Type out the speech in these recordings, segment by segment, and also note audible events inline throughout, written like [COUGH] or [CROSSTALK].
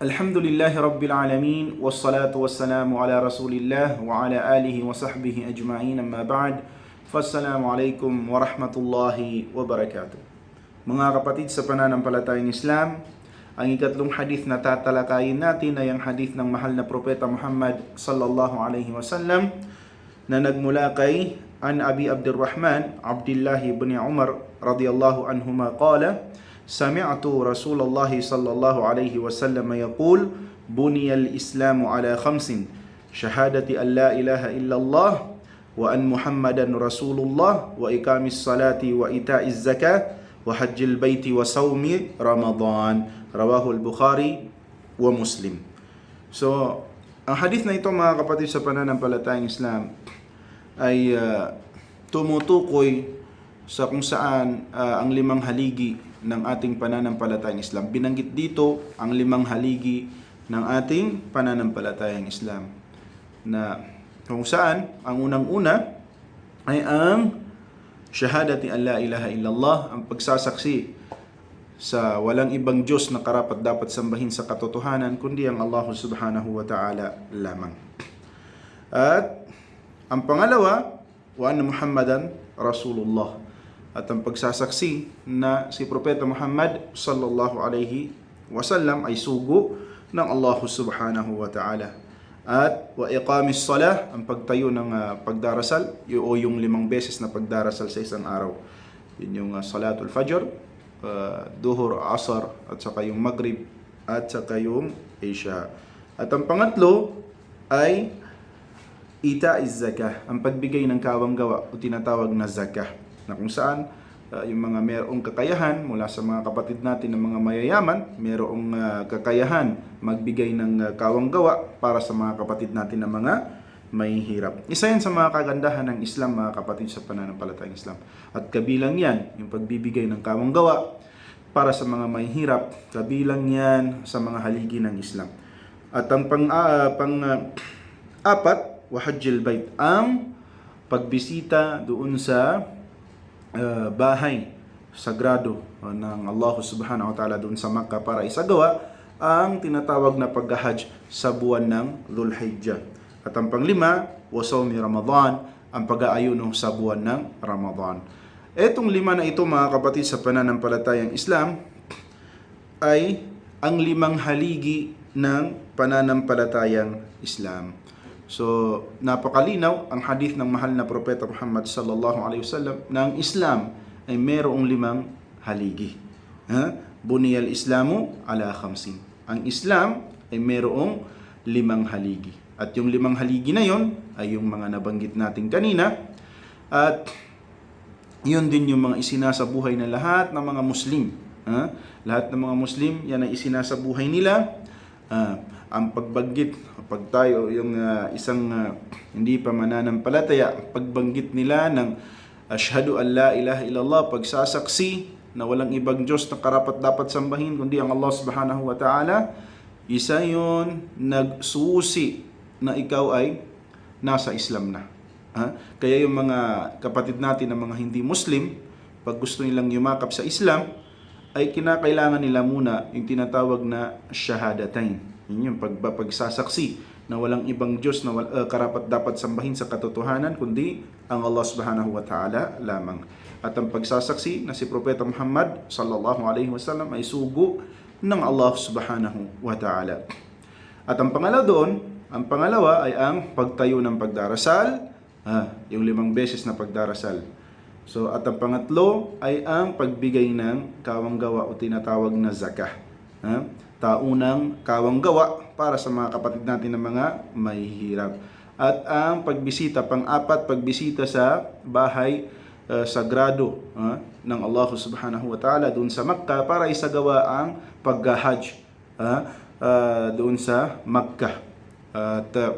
الحمد لله رب العالمين والصلاة والسلام على رسول الله وعلى آله وصحبه أجمعين أما بعد عليكم ورحمة الله وبركاته Mga kapatid sa pananampalatayang Islam, ang ikatlong hadith na tatalakayin natin ay ang hadith ng mahal na propeta Muhammad sallallahu alaihi wasallam na nagmula kay an Abi Abdurrahman Abdullah ibn Umar radiyallahu anhuma qala سمعت رسول الله صلى الله عليه وسلم يقول بني الإسلام على خمس شهادة أن لا إله إلا الله وأن محمدا رسول الله وإقام الصلاة وإيتاء الزكاة وحج البيت وصوم رمضان. رواه البخاري ومسلم. So, ang hadith na ito mga kapatid sa pananampalatayang Islam ay uh, tumutukoy sa kung saan uh, ang limang haligi ng ating pananampalatayang Islam. Binanggit dito ang limang haligi ng ating pananampalatayang Islam na kung saan ang unang-una ay ang syahadati an la ilaha illallah, ang pagsasaksi sa walang ibang Diyos na karapat dapat sambahin sa katotohanan kundi ang Allah subhanahu wa ta'ala lamang. At ang pangalawa, wa anna Muhammadan Rasulullah. At ang pagsasaksi na si Propeta Muhammad sallallahu alaihi wasallam ay sugo ng Allah subhanahu wa ta'ala. At wa iqamis salah, ang pagtayo ng ah, pagdarasal o yung limang beses na pagdarasal sa isang araw. Yun yung ah, salatul fajr, uh, duhur, asar, at saka yung maghrib, at saka yung isha. At ang pangatlo ay ita is zakah, ang pagbigay ng kawang gawa o tinatawag na zakah, na kung saan uh, yung mga mayroong kakayahan mula sa mga kapatid natin ng mga mayayaman, mayroong uh, kakayahan magbigay ng uh, kawang gawa para sa mga kapatid natin ng mga mahihirap. Isa yan sa mga kagandahan ng Islam, mga kapatid sa pananampalatayang Islam. At kabilang yan, yung pagbibigay ng kawang gawa para sa mga mahihirap, kabilang yan sa mga haligi ng Islam. At ang pang, ah, pang ah, apat, wahajjil bait, ang pagbisita doon sa ah, bahay sagrado ah, ng Allah subhanahu wa ta'ala doon sa Makkah para isagawa ang tinatawag na paghahajj sa buwan ng Dhul Hijjah. At ang panglima, wasawmi Ramadan, ang pag-aayuno sa buwan ng Ramadan. Etong lima na ito mga kapatid sa pananampalatayang Islam ay ang limang haligi ng pananampalatayang Islam. So, napakalinaw ang hadith ng mahal na propeta Muhammad sallallahu alaihi wasallam na ang Islam ay mayroong limang haligi. Ha? Buniyal Islamu ala khamsin. Ang Islam ay mayroong limang haligi. At yung limang haligi na yon ay yung mga nabanggit natin kanina. At yun din yung mga isinasabuhay na lahat ng mga Muslim. Ha? Lahat ng mga Muslim, yan ay isinasabuhay nila. Ah, ang pagbanggit, pag tayo yung ah, isang ah, hindi pa mananampalataya, pagbanggit nila ng Ashhadu an la ilaha illallah, pagsasaksi na walang ibang Diyos na karapat dapat sambahin kundi ang Allah subhanahu wa ta'ala, isa yon nagsusi na ikaw ay nasa Islam na. Ha? Kaya yung mga kapatid natin na mga hindi Muslim, pag gusto nilang yumakap sa Islam, ay kinakailangan nila muna yung tinatawag na shahadatain. Yun yung pag, pagsasaksi na walang ibang Diyos na uh, karapat dapat sambahin sa katotohanan kundi ang Allah subhanahu wa ta'ala lamang. At ang pagsasaksi na si Propeta Muhammad sallallahu alaihi wasallam ay sugo ng Allah subhanahu wa ta'ala. At ang pangalawa doon, ang pangalawa ay ang pagtayo ng pagdarasal, ah, yung limang beses na pagdarasal. So at ang pangatlo ay ang pagbigay ng kawang gawa o tinatawag na zakah. Ha? Taunang kawang gawa para sa mga kapatid natin na mga mahihirap. At ang pagbisita, pang-apat, pagbisita sa bahay uh, sagrado ha, ng Allah subhanahu wa ta'ala doon sa Makkah para isagawa ang pag-hajj ha, uh, doon sa Makkah. At uh,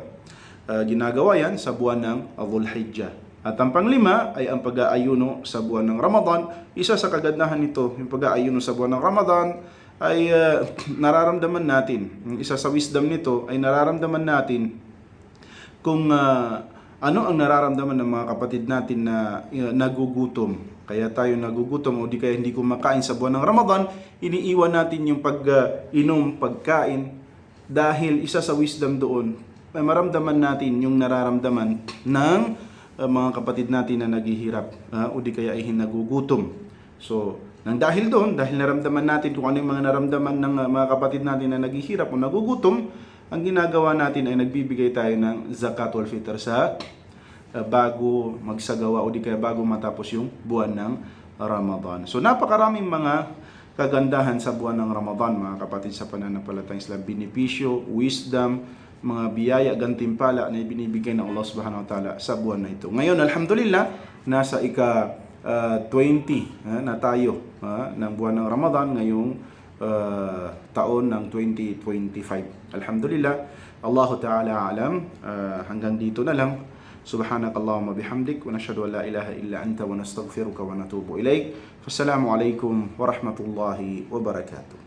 uh, ginagawa yan sa buwan ng Dhul Hijjah. At ang panglima ay ang pag-aayuno sa buwan ng Ramadan. Isa sa kagandahan nito, yung pag-aayuno sa buwan ng Ramadan, ay uh, [CLEARS THROAT] nararamdaman natin. Isa sa wisdom nito ay nararamdaman natin kung uh, ano ang nararamdaman ng mga kapatid natin na uh, nagugutom. Kaya tayo nagugutom o di kaya hindi kumakain sa buwan ng Ramadan, iniiwan natin yung pag-inom, pagkain dahil isa sa wisdom doon, maramdaman natin yung nararamdaman ng uh, mga kapatid natin na naghihirap uh, o di kaya ay nagugutom. So, nang dahil doon, dahil naramdaman natin kung ano yung mga naramdaman ng uh, mga kapatid natin na naghihirap o nagugutom, ang ginagawa natin ay nagbibigay tayo ng zakat wal fitr sa uh, bago magsagawa o di kaya bago matapos yung buwan ng Ramadan. So napakaraming mga kagandahan sa buwan ng Ramadan mga kapatid sa pananampalatayang Islam, benepisyo, wisdom, mga biyaya, gantimpala na ibinibigay ng Allah Subhanahu wa Ta'ala sa buwan na ito. Ngayon, alhamdulillah, nasa ika uh, 20 uh, na tayo uh, ng buwan ng Ramadan ngayong uh, taon ng 2025. Alhamdulillah, Allah Ta'ala alam, uh, hanggang dito na lang. سبحانك اللهم وبحمدك ونشهد ان لا اله الا انت ونستغفرك ونتوب اليك فالسلام عليكم ورحمه الله وبركاته